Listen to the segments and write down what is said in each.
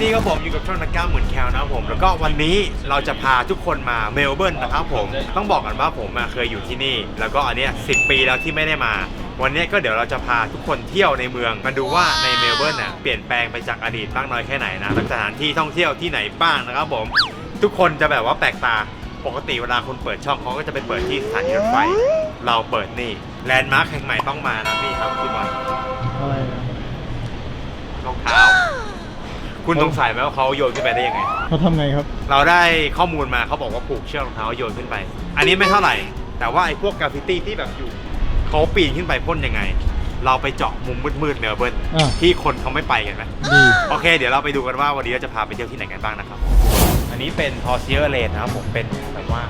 นี่ก็ผมอยู่กับช่องนักก้าเหมือนแคลนะครับผม แล้วก็วันนี้เราจะพาทุกคนมาเมลเบิร์นนะครับผมต้องบอกกันว่าผมอะเคยอยู่ที่นี่ แล้วก็อันเนี้ยสิปีแล้วที่ไม่ได้มา วันนี้ก็เดี๋ยวเราจะพาทุกคนเที่ยวในเมืองมาดูว่าในเมลเบิร์นน่ะเปลี่ยนแปลงไปจากอดีตบ้างน้อยแค่ไหนนะแล้วสถานที่ท่องเที่ยวที่ไหนบ้างนะครับผม ทุกคนจะแบบว่าแปลกตาปกติเวลาคนเปิดช่องเขาก็จะไปเปิดที่สถานีรถไฟ เราเปิดนี่แลนด์มาร์คแห่งใหม่ต้องมานะพี่ครับพี่บอลอะไรนะรองเท้า คุณสงสัยไหมว่าเขาโยนขึ้นไปได้ยังไง เขาทำไงครับ เราได้ข้อมูลมาเขาบอกว่าผูกเชือกรองเท้าโยนขึ้นไป อันนี้ไม่เท่าไหร่ แต่ว่าไอ้พวกกราฟฟิตี้ที่แบบอยู่เขาปีนขึ้นไปพ่นยังไง เราไปเจาะมุมมืดๆเมลเบิร์นอะ ที่คนเขาไม่ไปกันไหม ดีโอเค เดี๋ยวเราไปดูกันว่าวันนี้เราจะพาไปเที่ยวที่ไหนกันบ้างนะครับ อันนี้เป็นพอเซียร์เลนนะครับผมเป็นแบบว่า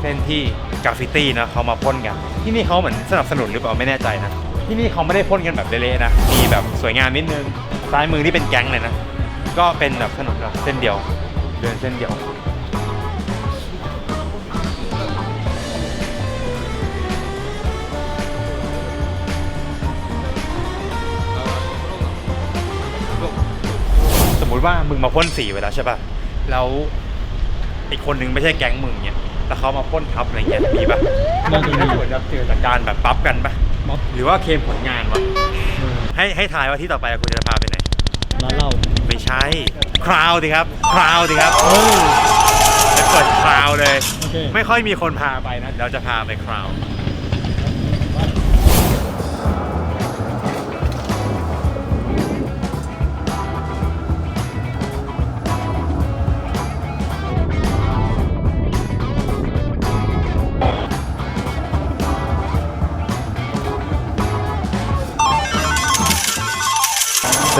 เส้นที่กราฟฟิตี้นะเขามาพ่นกัน ที่นี่เขาเหมือนสนับสนุนหรือเปล่าไม่แน่ใจนะ ที่นี่เขาไม่ได้พ่นกันแบบเละๆนะ มีแบบสวยงามนิดนึงซ้ายมือนี่เป็นแก๊งเลยนะ ก็เป็นแบบถนนแบบเส้นเดียว เดินเส้นเดียว สมมุติว่ามึงมาพ่นสีไปแล้วใช่ป่ะ แล้วอีกคนนึงไม่ใช่แก๊งมึงเนี่ยแล้วเขามาพ่นทับอะไรเงี้ยมีป่ะน่าจะมีถ้าเกิดจะเจอจากการแบบปั๊บกันป่ะม็อบหรือว่าเคลมผลงานวะเออให้ให้ทายว่าที่ต่อไปคุณจะพาไปไหน ร้านเหล้า ไม่ใช่คราวดิครับคราวดิครับเฮ้ยจะเปิดคราวเลย โอเค ไม่ค่อยมีคนพาไปนะ เดี๋ยวจะพาไปคราว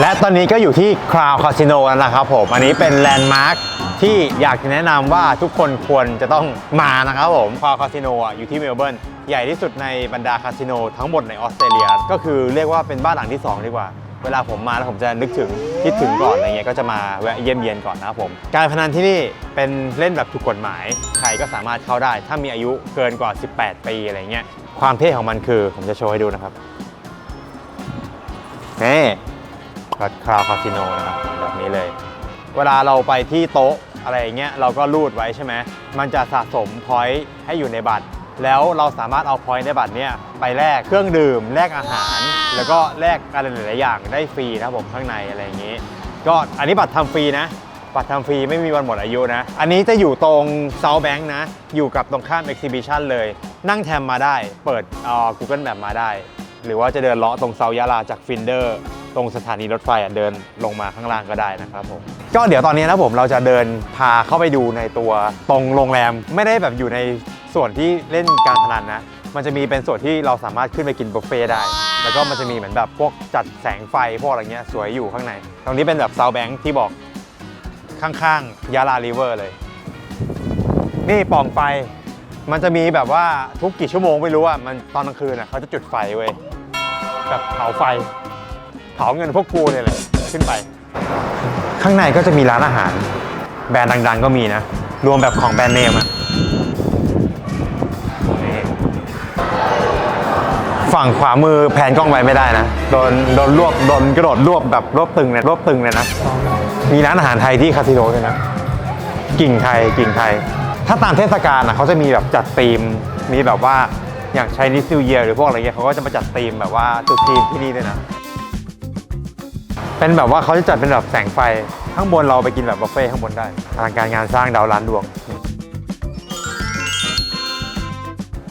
และตอนนี้ก็อยู่ที่คราวคาสิโนแล้วนะครับผม อันนี้เป็นแลนด์มาร์คที่อยากจะแนะนำว่าทุกคนควรจะต้องมานะครับผมคราวคาสิโนอยู่ที่เมลเบิร์นใหญ่ที่สุดในบรรดาคาสิโนทั้งหมดในออสเตรเลีย ก็คือเรียกว่าเป็นบ้านหลังที่ 2 ดีกว่า เวลาผมมาแล้วผมจะนึกถึงคิดถึงก่อนอะไรเงี้ยก็จะมาแวะเยี่ยมเยียนก่อนนะครับผม การพนันที่นี่เป็นเล่นแบบถูกกฎหมาย ใครก็สามารถเข้าได้ ถ้ามีอายุเกินกว่า 18 ปีอะไรเงี้ยความเท่ของมันคือผมจะโชว์ให้ดูนะครับนี่ ก็คราวคาสิโนนะครับแบบนี้เลย เวลาเราไปที่โต๊ะอะไรอย่างเงี้ยเราก็รูดไว้ใช่ไหมมันจะสะสมพอยต์ให้อยู่ในบัตร แล้วเราสามารถเอาพอยต์ในบัตรเนี้ยไปแลกเครื่องดื่มแลกอาหาร แล้วก็แลกอะไรหลายๆอย่างได้ฟรีนะครับผมข้างในอะไรอย่างงี้ ก็อันนี้บัตรทำฟรีนะบัตรทำฟรีไม่มีวันหมดอายุนะ อันนี้จะอยู่ตรงเซาแบง k นะ อยู่กับตรงข้าม Exhibition เลย นั่งแทมมาได้ เปิดอ่อ Google Map มาได้ หรือว่าจะเดินเลาะตรงเซายาลาจากฟินเดอร์ ตรงสถานีรถไฟเดินลงมาข้างล่างก็ได้นะครับผมก็เดี๋ยวตอนนี้นะผมเราจะเดินพาเข้าไปดูในตัวตรงโรงแรมไม่ได้แบบอยู่ในส่วนที่เล่นการพนันนะ มันจะมีเป็นส่วนที่เราสามารถขึ้นไปกินบุฟเฟ่ต์ได้ แล้วก็มันจะมีเหมือนแบบพวกจัดแสงไฟพวกอะไรเงี้ยสวยอยู่ข้างใน ตรงนี้เป็นแบบเซา t แบง k ที่บอกข้างๆยาลาริเวอร์เลย นี่ปล่องไฟมันจะมีแบบว่าทุกกี่ชั่วโมงไม่รู้อะมันตอนกลางคืนอะเขาจะจุดไฟเว้ยแบบเผาไฟ เผาเงินพวกกูเนี่ยแหละขึ้นไป ข้างในก็จะมีร้านอาหาร แบรนด์ดัง ๆ ก็มีนะ รวมแบบของแบรนด์เนมอะฝั่งขวามือแผนกล้องไปไม่ได้นะ โดนโดนรวบโดนกระโดดรวบแบบรวบตึงเนี่ยรวบตึงเลยนะ มีร้านอาหารไทยที่คาสิโนด้วยนะ กิ่งไทยกิ่งไทย ถ้าตามเทศกาลนะเขาจะมีแบบจัดธีม มีแบบว่าอย่างใช้นิซิวเยียหรือพวกอะไรเงี้ยเขาก็จะมาจัดธีมแบบว่าตรุ๊จีนที่นี่ด้วยนะ เป็นแบบว่าเขาจะจัดเป็นแบบแสงไฟ ข้างบนเราไปกินแบบบุฟเฟ่ข้างบนได้อลังการงานสร้างดาวล้านดวง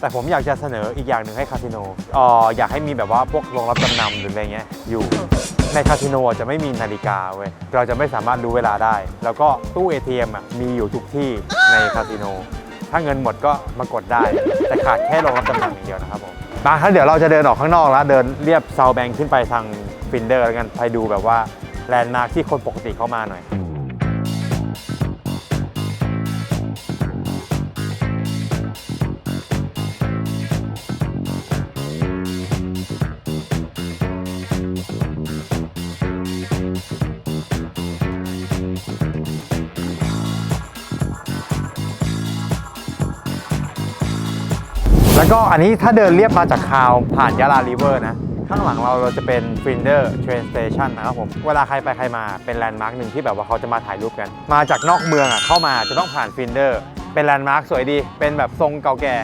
แต่ผมอยากจะเสนออีกอย่างหนึ่งให้คาสิโนเอ่ออยากให้มีแบบว่าพวกโรงรับจำนำหรืออะไรเงี้ยอยู่ ในคาสิโนอะจะไม่มีนาฬิกาเว้ย เราจะไม่สามารถรู้เวลาได้ แล้วก็ตู้ ATM อะมีอยู่ทุกที่ในคาสิโน ถ้าเงินหมดก็มากดได้ แต่ขาดแค่โรงรับจำนำอย่างเดียวนะครับผมมาถ้าเดี๋ยวเราจะเดินออกข้างนอกแล้ว เดินเรียบเซาแบงขึ้นไปทาง ฟินเดอร์แล้วกันไปดูแบบว่าแลนด์มาร์คที่คนปกติเข้ามาหน่อย แล้วก็อันนี้ถ้าเดินเรียบมาจากคาวผ่านยาลาริเวอร์นะ ข้างหลังเราเราจะเป็น Finder Train Station นะครับผม เวลาใครไปใครมาเป็นแลนด์มาร์คหนึ่งที่แบบว่าเขาจะมาถ่ายรูปกัน มาจากนอกเมืองอะเข้ามาจะต้องผ่าน Finder เป็นแลนด์มาร์คสวยดี เป็นแบบทรงเก่าแก่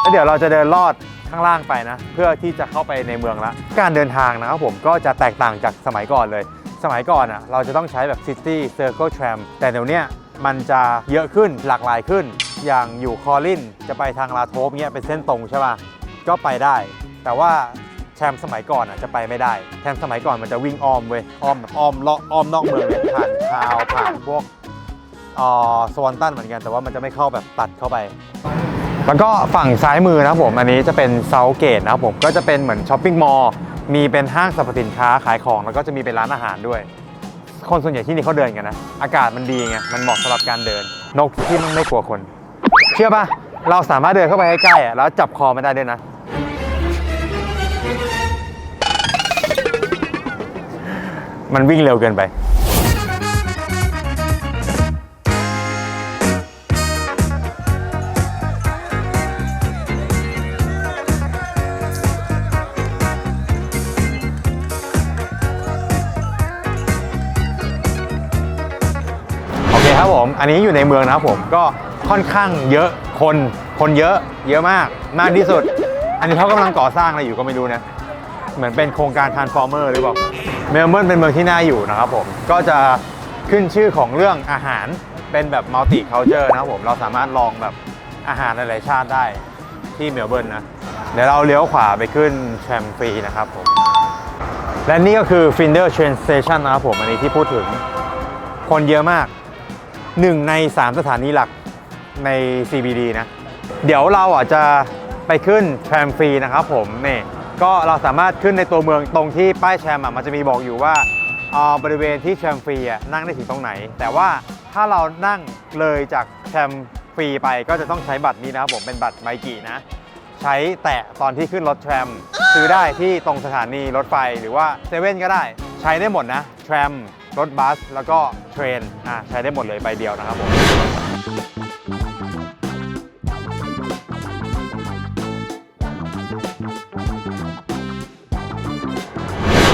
แล้วเดี๋ยวเราจะเดินลอดข้างล่างไปนะ เพื่อที่จะเข้าไปในเมืองละการเดินทางนะครับผมก็จะแตกต่างจากสมัยก่อนเลย สมัยก่อนอะเราจะต้องใช้แบบ City Circle Tram แต่เดี๋ยวเนี้ยมันจะเยอะขึ้นหลากหลายขึ้น อย่างอยู่คอลินจะไปทางลาโทปเงี้ยเป็นเส้นตรงใช่ป่ะก็ไปได้ แต่ว่า รมสมัยก่อนอะจะไปไม่ได้แทรมสมัยก่อนมันจะวิ่งอ้อมเว้ยอ้อมแบบอ้อมเลาะอ้อมนอกเมืองเลยผ่านทาวผ่านพวกเอ่อสวอนตันเหมือนกันแต่ว่ามันจะไม่เข้าแบบตัดเข้าไป แล้วก็ฝั่งซ้ายมือนะครับผมอันนี้จะเป็นเซาเกตนะครับผมก็จะเป็นเหมือนช้อปปิ้งมอลล์มีเป็นห้างสรรพสินค้าขายของแล้วก็จะมีเป็นร้านอาหารด้วย คนส่วนใหญ่ที่นี่เขาเดินกันนะ อากาศมันดีไงมันเหมาะสำหรับการเดิน นกที่มันไม่กลัวคน เชื่อปะเราสามารถเดินเข้าไปใกล้ๆอะแล้วจับคอมันได้ด้วยนะ มันวิ่งเร็วเกินไปโอเคครับผม อันนี้อยู่ในเมืองนะครับผมก็ค่อนข้างเยอะคนคนเยอะเยอะมากมากที่สุด อันนี้เขากำลังก่อสร้างอะไรอยู่ก็ไม่รู้นะ เหมือนเป็นโครงการ Transformer หรือเปล่า เมลเบิร์นเป็นเมืองที่น่าอยู่นะครับผม ก็จะขึ้นชื่อของเรื่องอาหารเป็นแบบมัลติ c u เจอร์นะครับผม เราสามารถลองแบบอาหารหลายๆชาติได้ที่เมลเบิร์นนะ เดี๋ยวเราเลี้ยวขวาไปขึ้นแทรมฟรีนะครับผม และนี่ก็คือ Finder Train Station นะครับผม อันนี้ที่พูดถึงคนเยอะมากหนึ่งใน 3 สถานีหลักใน CBD นะ เดี๋ยวเราอะจะไปขึ้นแทรมฟรีนะครับผมนี่ ก็เราสามารถขึ้นในตัวเมืองตรงที่ป้ายแทรมอะมันจะมีบอกอยู่ว่าอ่าบริเวณที่แทรมฟรีอะนั่งได้ถึงตรงไหน แต่ว่าถ้าเรานั่งเลยจากแทรมฟรีไปก็จะต้องใช้บัตรนี้นะครับผมเป็นบัตรไมกินะ ใช้แตะตอนที่ขึ้นรถแทรมซื้อได้ที่ตรงสถานีรถไฟหรือว่าเซเว่นก็ได้ ใช้ได้หมดนะแทรมรถบัส แล้วก็เทรนอะใช้ได้หมดเลยใบเดียวนะครับผม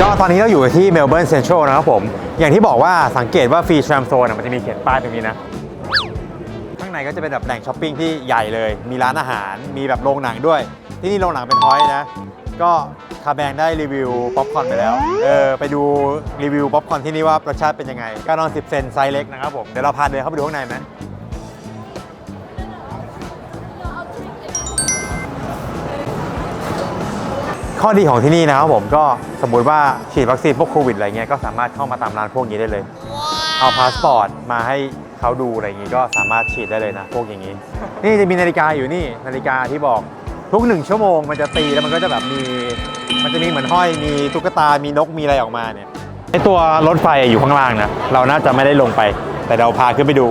ก็ตอนนี้เราอยู่ที่เมลเบิร์นเซ็นทรัลนะครับผม อย่างที่บอกว่าสังเกตว่าฟรีทรามโซนมันจะมีเขียนป้ายตรงนี้นะ ข้างในก็จะเป็นแบบแหล่งช้อปปิ้งที่ใหญ่เลย มีร้านอาหาร มีแบบโรงหนังด้วย ที่นี่โรงหนังเป็นพอยต์นะ ก็คาแบงได้รีวิวป๊อปคอร์นไปแล้ว เออไปดูรีวิวป๊อปคอร์นที่นี่ว่ารสชาติเป็นยังไง ก็นอน 10 เซนไซส์เล็กนะครับผม เดี๋ยวเราพาเดินเข้าไปดูข้างในไหม ข้อดีของที่นี่นะครับผมก็สมมุติว่าฉีดวัคซีนพวกโควิดอะไรเงี้ยก็สามารถเข้ามาตามร้านพวกนี้ได้เลย เอาพาสปอร์ตมาให้เขาดูอะไรอย่างงี้ก็สามารถฉีดได้เลยนะ พวกอย่างนี้ นี่จะมีนาฬิกาอยู่นี่นาฬิกาที่บอกทุกหนึ่งชั่วโมงมันจะตีแล้วมันก็จะแบบมี มันจะมีเหมือนห้อยมีตุ๊กตา มีนกมีอะไรออกมาเนี่ยไอตัวรถไฟอยู่ข้างล่างนะเราน่าจะไม่ได้ลงไป แต่เราพาขึ้นไปดู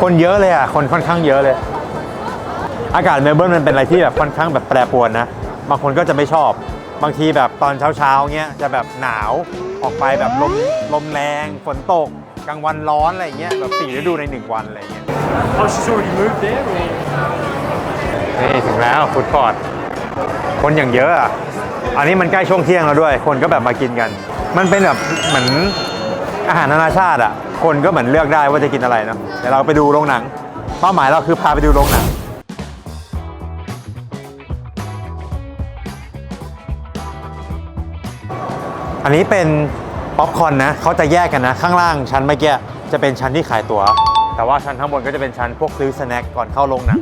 คนเยอะเลยอะคนค่อนข้างเยอะเลย อากาศเมลเบิร์นมันเป็นอะไรที่แบบค่อนข้างแบบแปรปรวนนะ บางคนก็จะไม่ชอบ บางทีแบบตอนเช้าๆเงี้ยจะแบบหนาวออกไปแบบลมลมแรงฝนตกกลางวันร้อนอะไรเงี้ยแบบสี่ฤดูในหนึ่งวันอะไรเงี้ย Oh she's already moved there or นี่ถึงแล้วฟูดคอร์ทคนอย่างเยอะอะอันนี้มันใกล้ช่วงเที่ยงแล้วด้วย คนก็แบบมากินกัน มันเป็นแบบเหมือนอาหารนานาชาติอะ คนก็เหมือนเลือกได้ว่าจะกินอะไรเนาะเดี๋ยวเราไปดูโรงหนัง เป้าหมายเราคือพาไปดูโรงหนัง อันนี้เป็นป๊อปคอนนะเขาจะแยกกันนะ ข้างล่างชั้นเมื่อกี้จะเป็นชั้นที่ขายตั๋ว แต่ว่าชั้นข้างบนก็จะเป็นชั้นพวกซื้อสแน็คก่อนเข้าโรงหนัง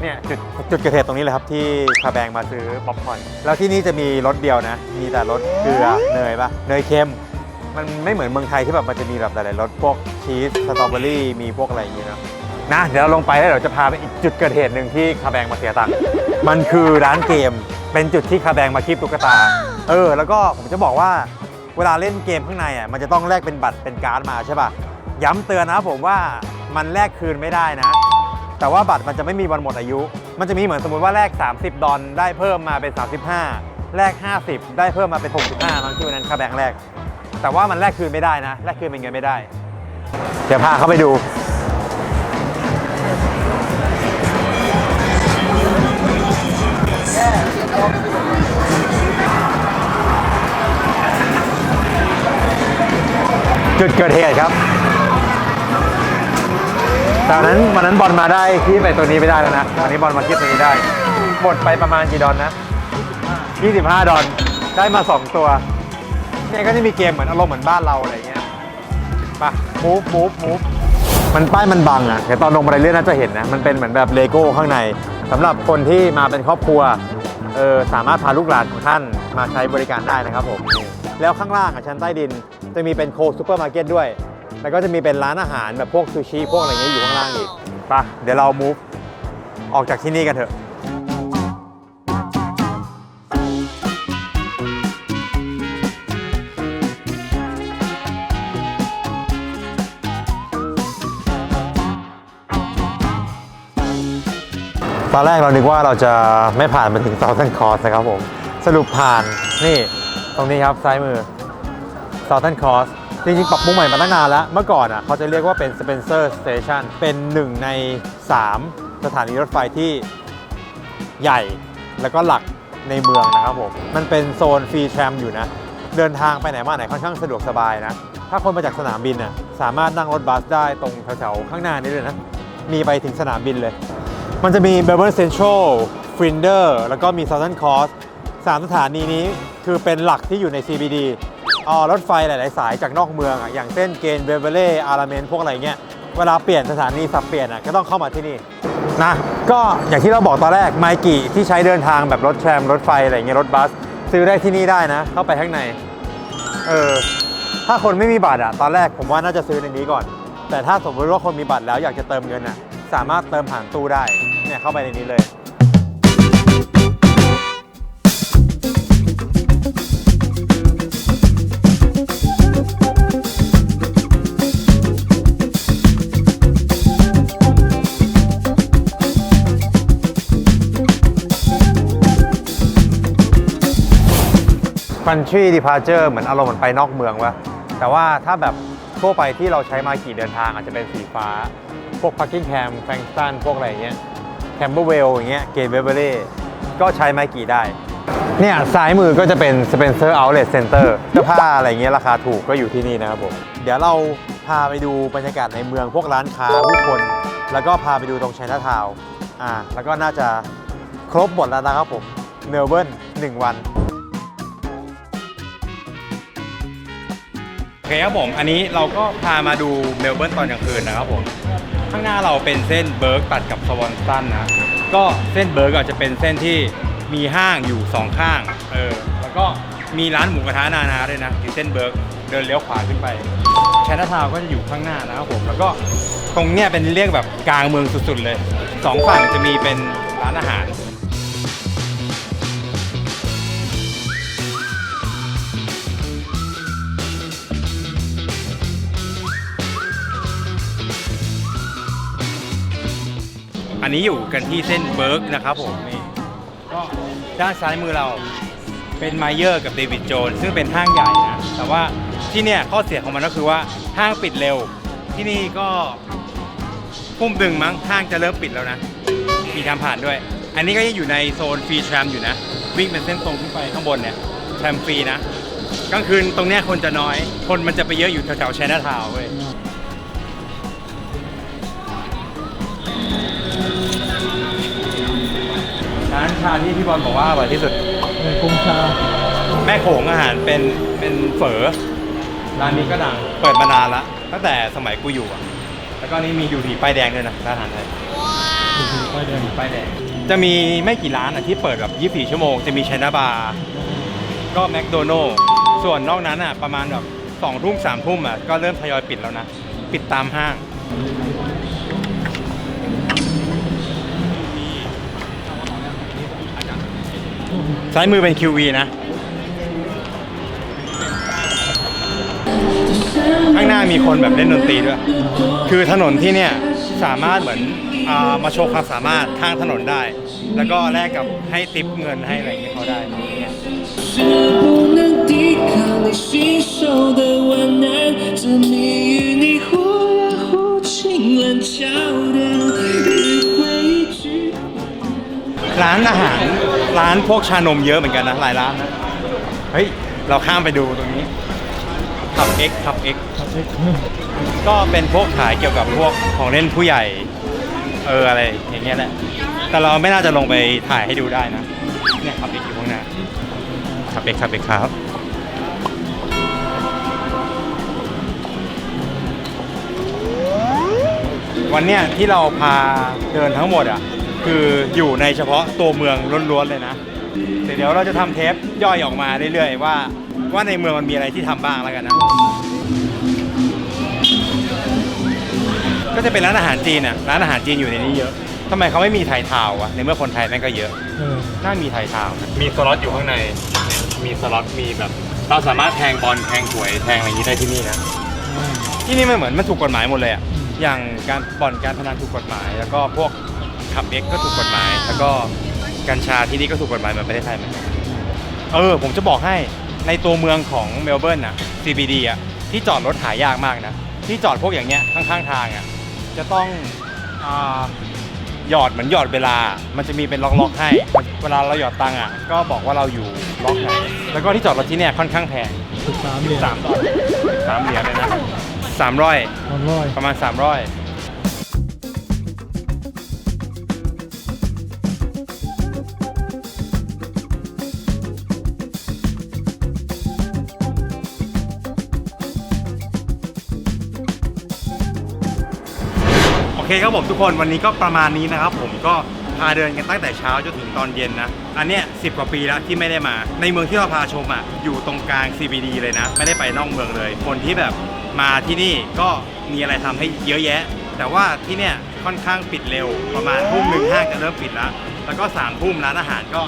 เนี่ยจุดจุดเกิดเหตุตรงนี้เลยครับที่คาแบงมาซื้อป๊อปคอนแล้วที่นี่จะมีรสเดียวนะ มีแต่รสเกลือเนยปะเนยเค็ม มันไม่เหมือนเมืองไทยที่แบบมันจะมีแบบหลายๆรสพวกชีสสตรอเบอรี่มีพวกอะไรอย่างเงี้ยนะนะเดี๋ยวเราลงไปแล้วเดี๋ยวจะพาไปอีกจุดเกิดเหตุหนึ่งที่คาแบงมาเสียตังค์มันคือร้านเกม เป็นจุดที่คาแบงมาคีบตุ๊กตา เออ แล้วก็ผมจะบอกว่าเวลาเล่นเกมข้างในอะมันจะต้องแลกเป็นบัตรเป็นการ์ดมาใช่ป่ะ ย้ำเตือนนะครับผมว่ามันแลกคืนไม่ได้นะ แต่ว่าบัตรมันจะไม่มีวันหมดอายุ มันจะมีเหมือนสมมติว่าแลก 30 ดอลได้เพิ่มมาเป็น 35 แลก 50 ได้เพิ่มมาเป็น 65บางที่วันนั้นค่าแบงค์แรกแต่ว่ามันแลกคืนไม่ได้นะแลกคืนเป็นเงินไม่ได้ เดี๋ยวพาเข้าไปดู จุดเกิดเหตุครับต่วันนั้นวันนั้นบอลมาได้ที่ไปตัวนี้ไม่ได้แล้วนะวันนี้บอลมาที่ตัวนี้ได้ หมดไปประมาณกี่ดอนนะ 25 ดอนได้มา 2 ตัวเนี่ยก็จะมีเกมเหมือนอารมณ์เหมือนบ้านเราอะไรเงี้ยไปมูฟมูฟมูฟมันป้ายมันบังอะเดี๋ยวตอนลงบันไดเลื่อนน่าจะเห็นนะ มันเป็นเหมือนแบบเลโก้ข้างในสำหรับคนที่มาเป็นครอบครัวเออสามารถพาลูกหลานของท่านมาใช้บริการได้นะครับผมแล้วข้างล่างอะชั้นใต้ดิน จะมีเป็นโคซูเปอร์มาร์เก็ตด้วย แล้วก็จะมีเป็นร้านอาหารแบบพวกซูชิพวกอะไรเงี้ยอยู่ข้างล่างอีกไปเดี๋ยวเรามูฟออกจากที่นี่กันเถอะ ตอนแรกเรานึกว่าเราจะไม่ผ่านมาถึง Southern Cross นะครับผม สรุปผ่านนี่ ตรงนี้ครับซ้ายมือ Southern Cross จริงๆ ปรับปรุงใหม่มาตั้งนานแล้ว เมื่อก่อนอะเขาจะเรียกว่าเป็น Spencer Station เป็นหนึ่งใน 3 สถานีรถไฟที่ใหญ่แล้วก็หลักในเมืองนะครับผม มันเป็นโซนฟรีแทรมอยู่นะ เดินทางไปไหนมาไหนค่อนข้างสะดวกสบายนะ ถ้าคนมาจากสนามบินน่ะสามารถนั่งรถบัสได้ตรงแถวๆ ข้างหน้านี้เลยนะ มีไปถึงสนามบินเลย มันจะมี Melbourne Central f r i n d e r แล้วก็มี Southern Cross สามสถานีนี้คือเป็นหลักที่อยู่ใน CBD อ๋อรถไฟหลาย ๆ สายจากนอกเมืองอะอย่างเช่นเกนเบเวเล่อาราเมนพวกอะไรเงี้ยเวลาเปลี่ยนสถานีสับเปลี่ยนอะก็ต้องเข้ามาที่นี่นะก็อย่างที่เราบอกตอนแรกไมกี้ที่ใช้เดินทางแบบรถแทรมรถไฟอะไรเงี้ยรถบัส ซื้อได้ที่นี่ได้นะ เข้าไปข้างในเออถ้าคนไม่มีบัตรอะตอนแรกผมว่าน่าจะซื้อในนี้ก่อน แต่ถ้าสมมติว่าคนมีบัตรแล้วอยากจะเติมเงินอะสามารถเติมผ่านตู้ได้เนี่ยเข้าไปในนี้เลย Country Departure เหมือนอารมณ์เหมือนไปนอกเมืองวะแต่ว่าถ้าแบบทั่วไปที่เราใช้มากี่เดินทางอาจจะเป็นสีฟ้า พวก Parking Cam f r a n k s t o n พวกอะไรเงี้ย Camberwell อย่างเงี้ย Gate Beverly ก็ใช้ไมกี่ได้ เนี่ยซ้ายมือก็จะเป็น Spencer Outlet Center เสื้อผ้าอะไรเงี้ยราคาถูกก็อยู่ที่นี่นะครับผม เดี๋ยวเราพาไปดูบรรยากาศในเมืองพวกร้านค้าผู้คน แล้วก็พาไปดูตรงชัยนาทาวอ่าแล้วก็น่าจะครบหมดแล้วนะครับผมเมลเบิร์นหนึ่งวัน เคครับผม อันนี้เราก็พามาดูเมลเบิร์นตอนกลางคืนนะครับผม ข้างหน้าเราเป็นเส้นเบิร์กตัดกับสวอนตันนะ ก็เส้นเบิร์กอาจจะเป็นเส้นที่มีห้างอยู่สองข้าง เออ แล้วก็มีร้านหมูกระทะนานาด้วยนะอยู่เส้นเบิร์กเดินเลี้ยวขวาขึ้นไปแชนาทาวก็จะอยู่ข้างหน้านะครับผม แล้วก็ตรงเนี้ยเป็นเรียกแบบกลางเมืองสุดๆเลยสองฝั่งจะมีเป็นร้านอาหาร อันนี้อยู่กันที่เส้นเบิร์กนะครับผมนี่ก็ด้านซ้ายมือเราเป็นไมเยอร์กับเดวิดโจนซึ่งเป็นห้างใหญ่นะ แต่ว่าที่เนี่ยข้อเสียของมันก็คือว่าห้างปิดเร็ว ที่นี่ก็พุ่มดึงมั้งห้างจะเริ่มปิดแล้วนะ มีทางผ่านด้วย อันนี้ก็ยังอยู่ในโซนฟรีแทรมอยู่นะ วิ่งเป็นเส้นตรงขึ้นไปข้างบนเนี่ยแทรมฟรีนะกลางคืนตรงเนี้ยคนจะน้อย คนมันจะไปเยอะอยู่แถวๆชน่าทาวเว้ย ชาที่พี่บอลบอกว่าอร่อยที่สุด กุ้งชาแม่โขงอาหารเป็นเป็นเฝอร้านนี้ก็ดังเปิดมานานละตั้งแต่สมัยกูอยู่อะแล้วก็นี่มีอยู่ถีป้ายแดงด้วยนะร้านอาหารไทยไปเดินป้ายแดงจะมีไม่กี่ร้านอะที่เปิดแบบ 24 ชั่วโมง จะมีช i นาบาร์ก็แมคโดนัลส่วนนอกนั้นอะประมาณแบบสองทุ่มสามทุ่มอะก็เริ่มทยอยปิดแล้วนะ ปิดตามห้าง ซ้ายมือเป็น QV นะ ข้างหน้ามีคนแบบเล่นดนตรีด้วย คือถนนที่เนี่ยสามารถเหมือนอามาโชว์ความสามารถข้างถนนได้ แล้วก็แลกกับให้ติปเงินให้อะไรอย่เงี้ยเขาได้เนี่ย是不能抵抗你信手的温暖，沉迷于你忽远忽近蓝桥的。 ร้านอาหารร้านพวกชานมเยอะเหมือนกันนะหลายร้านนะเฮ้ยเราข้ามไปดูตรงนี้ขับ X ขับ X ครับเอ็กก็เป็นพวกขายเกี่ยวกับพวกของเล่นผู้ใหญ่ เอออะไรอย่างเงี้ยแหละแต่เราไม่น่าจะลงไปถ่ายให้ดูได้นะเนี่ยขับ X อยู่ข้างหน้าขับ X ขับ X ครับวันเนี้ยที่เราพาเดินทั้งหมดอะ คืออยู่ในเฉพาะตัวเมืองล้วนๆเลยนะแต่เดี๋ยวเราจะทำเทปย่อยออกมาเรื่อยๆว่า ว่าในเมืองมันมีอะไรที่ทำบ้างแล้วกันนะ ก็จะเป็นร้านอาหารจีนอะร้านอาหารจีนอยู่ในนี้เยอะทำไมเขาไม่มีไทยทาวน์วะในเมื่อคนไทยแม่งก็เยอะเออน่ามีไทยทาวน์นะมีสล็อตอยู่ข้างใน มีสล็อตมีแบบ เราสามารถแทงบอลแทงหวยแทงอะไรอย่างนี้ได้ที่นี่นะอ่าที่นี่มันเหมือนมันถูกกฎหมายหมดเลยอะ อย่างการบ่อนการพนันถูกกฎหมาย แล้วก็พวก ขับเอ็กก็ถูกกฎหมาย แล้วก็กัญชาที่นี่ก็ถูกกฎหมายเหมือนประเทศไทยเหมือนกันเออ ผมจะบอกให้ในตัวเมืองของเมลเบิร์นอะ CBD อะที่จอดรถหายากมากนะ ที่จอดพวกอย่างเงี้ยข้างๆทางอะจะต้องอ่าหยอดเหมือนหยอดเวลา มันจะมีเป็นล็อกๆให้ เวลาเราหยอดตังค์อะก็บอกว่าเราอยู่ล็อกไหน แล้วก็ที่จอดรถที่เนี่ยค่อนข้างแพงสิบสามเหรียญสามดอลสามเหรียญเลยนะสามร้อย สามร้อยประมาณ300โอ เคครับผมทุกคนวันนี้ก็ประมาณนี้นะครับผมก็พาเดินกันตั้งแต่เช้าจนถึงตอนเย็นนะ อันเนี้ยสิกว่าปีแล้วที่ไม่ได้มา ในเมืองที่เราพาชมอะอยู่ตรงกลาง CBD เลยนะ ไม่ได้ไปนอกเมืองเลย คนที่แบบมาที่นี่ก็มีอะไรทำให้เยอะแยะ แต่ว่าที่เนี่ยค่อนข้างปิดเร็วประมาณทุ่มหนึ่งห้างจะเริ่มปิดแล้ว แล้วก็สามทุ่มร้านอาหารก็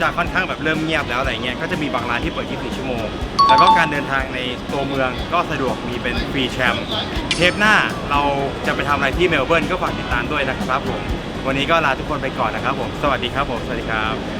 จะค่อนข้างแบบเริ่มเงียบแล้วอะไรเงี้ยก็จะมีบางร้านที่เปิด24ชั่วโมง แล้วก็การเดินทางในตัวเมืองก็สะดวกมีเป็นฟรีแชมป์เทปหน้าเราจะไปทำอะไรที่เมลเบิร์นก็ฝากติดตามด้วยนะครับผม วันนี้ก็ลาทุกคนไปก่อนนะครับผม สวัสดีครับผม สวัสดีครับ